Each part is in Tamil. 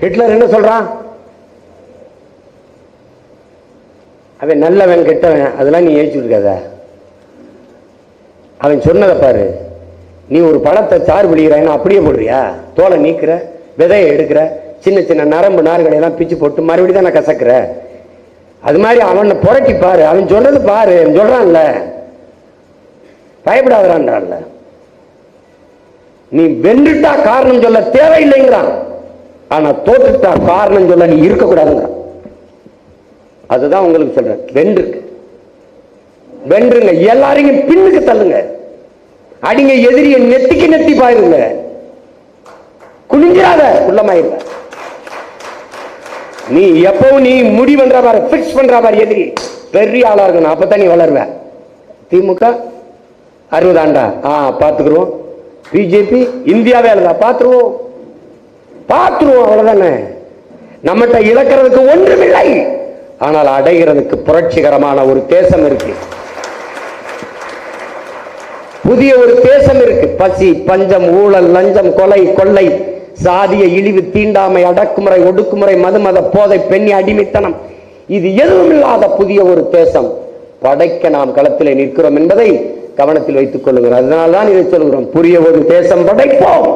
ஹிட்லர் என்ன சொல்றான்? அவன் நல்லவன் கெட்டவன் அதெல்லாம் நீ ஏச்சுருக்காத அவன் சொன்னதை பாரு. நீ ஒரு பழத்தை சாறு பிடிக்கிறான்னு அப்படியே போடுறியா? தோலை நீக்கிற விதையை எடுக்கிற சின்ன சின்ன நரம்பு நார்களை எல்லாம் பிச்சு போட்டு மறுபடியும் தான் நான் கசக்கிற. அது மாதிரி அவனை புரட்டி பாரு. அவன் சொல்றது பாரு. அவன் சொல்றான்ல. பயப்படாதான்றான்ல நீ வென்றுட்டா காரணம் சொல்ல தேவையில்லைங்கிறான். ஆனா தோற்றுட்டா காரணம் சொல்ல நீ இருக்கக்கூடாதுங்க. அதுதான் உங்களுக்கு சொல்றேன். வென்றுக்கு. வென்றுங்க. எல்லாரையும் பின்னுக்கு தள்ளுங்க. அடிங்க எதிரிய நெத்திக்கு நெத்தி பாருங்க. குனிஞ்சிராத உள்ளமாயிருங்க நீ எப்பவும் நீ முடி பண்ற பாரு பிக்ஸ் பண்ற பாரு எதிரி. பெரிய ஆளா இருக்கணும். அப்பதான் நீ வளருவ. திமுக அறுபதாண்டா ஆ பாத்துக்கிறோம் பிஜேபி இந்தியாவே இல்லதா பாத்துருவோம் பார்த்துருவோம் அவ்வளவுதானே? நம்மகிட்ட இழக்கிறதுக்கு ஒன்றுமில்லை. ஆனால் அடைகிறதுக்கு புரட்சிகரமான ஒரு தேசம் இருக்கு. புதிய ஒரு தேசம் இருக்கு. பசி பஞ்சம் ஊழல் லஞ்சம் கொலை கொள்ளை சாதிய இழிவு தீண்டாமை அடக்குமுறை ஒடுக்குமுறை மதுமத போதை பெண்ணி அடிமைத்தனம். இது எதுவும் இல்லாத புதிய ஒரு தேசம். படைக்க நாம் களத்திலே நிற்கிறோம் என்பதை கவனத்தில் வைத்துக் கொள்ளுகிறோம் அதனால்தான் இதை சொல்கிறோம். புதிய ஒரு தேசம் படைப்போம்.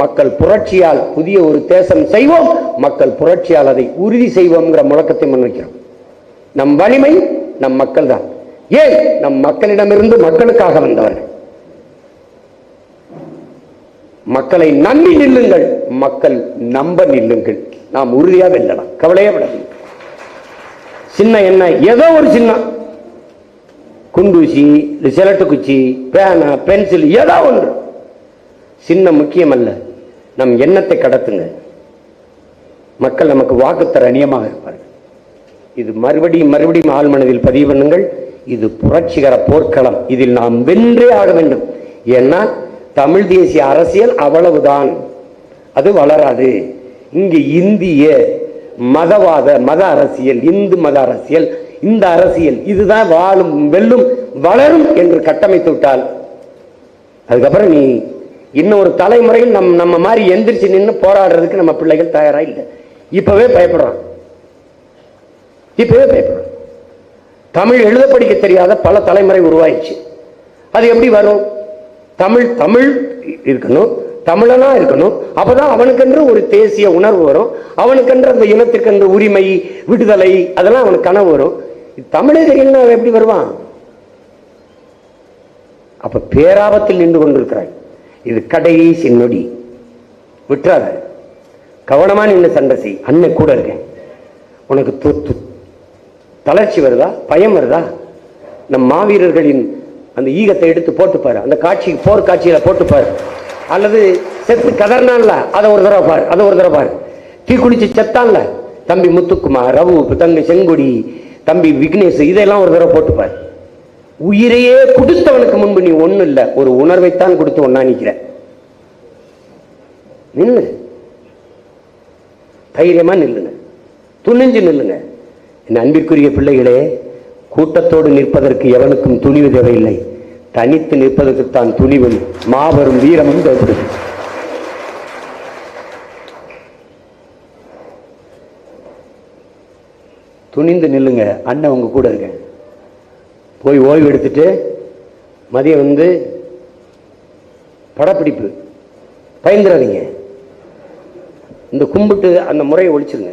மக்கள் புரட்சியால் புதிய ஒரு தேசம் செய்வோம் மக்கள் புரட்சியால் அதை உறுதி செய்வோம்ங்கிற முழக்கத்தை முன்வைக்கிறோம் நம் வலிமை நம் மக்கள் தான். ஏன்? நம் மக்களிடமிருந்து மக்களுக்காக வந்தவர்கள். மக்களை நம்பி நில்லுங்கள் மக்கள் நம்ப நில்லுங்கள். நாம் உறுதியா வெல்லலாம். கவலையே விடாது சின்ன என்ன ஏதோ ஒரு சின்ன குண்டூசி சிலட்டு குச்சி பேனா பென்சில் ஏதோ ஒன்று. சின்ன முக்கியம் அல்ல நம் எண்ணத்தை கடத்துங்க. மக்கள் நமக்கு வாக்குத்தர அநியமாக இருப்பார்கள். இது மறுபடியும் மறுபடியும் ஆள் மனதில் பதிவு பண்ணுங்கள். இது புரட்சிகர போர்க்களம். இதில் நாம் வென்றே ஆக வேண்டும். ஏன்னா தமிழ் தேசிய அரசியல் அவ்வளவுதான். அது வளராது. இங்கு இந்திய மதவாத மத அரசியல் இந்து மத அரசியல் இந்த அரசியல் இதுதான் வாழும் வெல்லும் வளரும் என்று கட்டமைத்து விட்டால் அதுக்கப்புறம் நீ இன்னும் ஒரு தலைமுறையில் நம் நம்ம மாதிரி எந்திரிச்சு நின்று போராடுறதுக்கு நம்ம பிள்ளைகள் தயாரா இல்லை. இப்பவே பயப்படுறான். இப்பவே பயப்படுறான். தமிழ் எழுத படிக்க தெரியாத பல தலைமுறை உருவாயிடுச்சு. அது எப்படி வரும்? தமிழ் தமிழ் இருக்கணும் தமிழனா இருக்கணும். அப்பதான் அவனுக்கென்று ஒரு தேசிய உணர்வு வரும். அவனுக்கென்று அந்த இனத்திற்கென்று உரிமை விடுதலை அதெல்லாம் அவனுக்கு கனவு வரும். தமிழே தெரியலன்னா அவன் எப்படி வருவான்? அப்ப பேராபத்தில் நின்று கொண்டிருக்கிறாய். இது கடைசி நொடி. விட்டுறாத. கவனமா நின்று சண்டை செய். அண்ணன் கூட இருக்கேன். உனக்கு தொத்து தளர்ச்சி வருதா? பயம் வருதா? நம் மாவீரர்களின் அந்த ஈகத்தை எடுத்து போட்டுப்பாரு. அந்த காட்சி போர் காட்சியில போட்டுப்பாரு. அல்லது செத்து கதர்னான்ல அதை ஒரு தடவை பாரு அதை ஒரு தடவை பாரு. தீ குளிச்சு செத்தான்ல தம்பி முத்துக்குமார் ரவு தங்கை செங்கொடி தம்பி விக்னேஷ் இதெல்லாம் ஒரு தடவை போட்டுப்பாரு. உயிரையே கொடுத்தவனுக்கு முன்பு நீ ஒன்றும் இல்லை ஒரு உணர்வைத்தான் கொடுத்து ஒன்னா நிக்கிற. நில்லு. தைரியமா நில்லுங்க. துணிஞ்சு நில்லுங்க. என் அன்பிற்குரிய பிள்ளைகளே கூட்டத்தோடு நிற்பதற்கு எவனுக்கும் துணிவு தேவையில்லை. தனித்து நிற்பதற்குத்தான் துணிவும் மாபெரும் வீரமும் தேவைப்படுது. துணிந்து நில்லுங்க. அண்ணன் உங்க கூட இருக்கேன். போய் ஓய்வு எடுத்துட்டு மதியம் வந்து படப்பிடிப்பு. பயந்துடாதீங்க இந்த கும்பிட்டு அந்த முறையை ஒழிச்சிருங்க.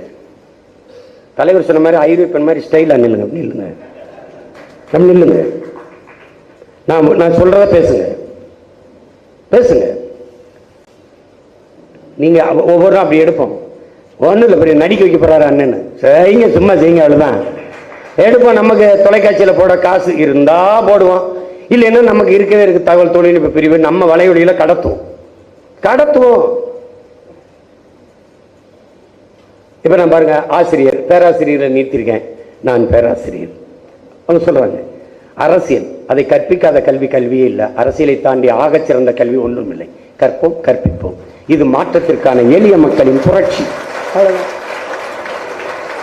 தலைவர் சொன்ன மாதிரி ஐரோப்பியன் மாதிரி ஸ்டைலாக நில்லுங்க. இல்லைங்க. நம்ம நில்லுங்க நான் நான் சொல்றத பேசுங்க. பேசுங்க. நீங்க ஒவ்வொரு அப்படி எடுப்போம். ஒன்றும் இல்லை பெரிய நடிக்க வைக்க போறாரு அண்ணன் சரிங்க சும்மா செய்யுங்க அவ்வளோதான் எடுப்போம். நமக்கு தொலைக்காட்சியில் போட காசு இருந்தால் போடுவோம். இல்லைன்னா நமக்கு இருக்கவே இருக்கு தகவல் தொழில்நுட்ப பிரிவு. நம்ம வலையொலியில் கடத்துவோம். கடத்துவோம். இப்போ நான் பாருங்க ஆசிரியர் பேராசிரியரை நீத்திருக்கேன் நான் பேராசிரியர். அவங்க சொல்கிறாங்க அரசியல் அதை கற்பிக்காத கல்வி கல்வியே இல்லை. அரசியலை தாண்டி ஆகச் சிறந்த கல்வி ஒன்றும் இல்லை. கற்போம் கற்பிப்போம். இது மாற்றத்திற்கான எளிய மக்களின் புரட்சி.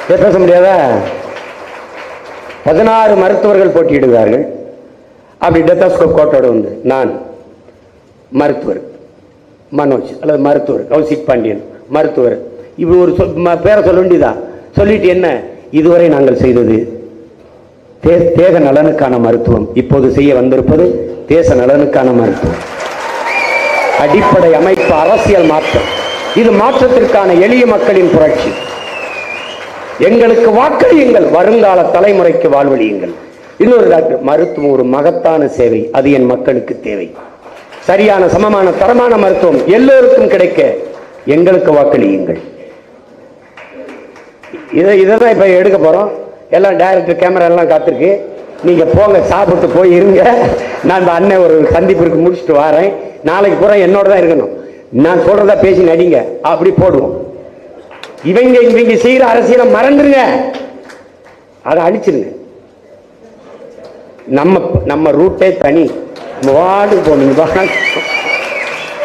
பேச முடியாதா? பதினாறு மருத்துவர்கள் போட்டியிடுகிறார்கள். அப்படி டெத்தாஸ்கோப் கோட்டோட வந்து நான் மருத்துவர் மனோஜ் அல்லது மருத்துவர் கௌசிக் பாண்டியன் மருத்துவர். இப்படி ஒரு சொல் ம- பேரை சொல்ல வேண்டியதான் சொல்லிட்டு என்ன? இதுவரை நாங்கள் செய்தது தே- தேக நலனுக்கான மருத்துவம். இப்போது செய்ய வந்திருப்பது தேச நலனுக்கான மருத்துவம். அடிப்படை அமைப்பு அரசியல் மாற்றம். இது மாற்றத்திற்கான எளிய மக்களின் புரட்சி. எங்களுக்கு வாக்களியுங்கள். வருங்கால தலைமுறைக்கு வாழ்வழியுங்கள். இன்னொரு டாக்டர் மருத்துவம் ஒரு மகத்தான சேவை. அது என் மக்களுக்கு தேவை. சரியான சமமான தரமான மருத்துவம் எல்லோருக்கும் கிடைக்க எங்களுக்கு வாக்களியுங்கள். இதை இதை தான் இப்போ எடுக்க போகிறோம் எல்லாம் டைரக்டர் கேமரா எல்லாம் காத்திருக்கு. நீங்கள் போங்க சாப்பிட்டு போய் இருங்க. நான் இந்த அண்ணன் ஒரு சந்திப்பிற்கு முடிச்சுட்டு வரேன். நாளைக்கு பூரா என்னோட தான் இருக்கணும். நான் சொல்கிறதா பேசி நடிங்க. அப்படி போடுவோம். இவங்க இவங்க செய்கிற அரசியலை மறந்துருங்க. அதை அழிச்சிருங்க. நம்ம நம்ம ரூட்டே தனி. நம்ம போனீங்க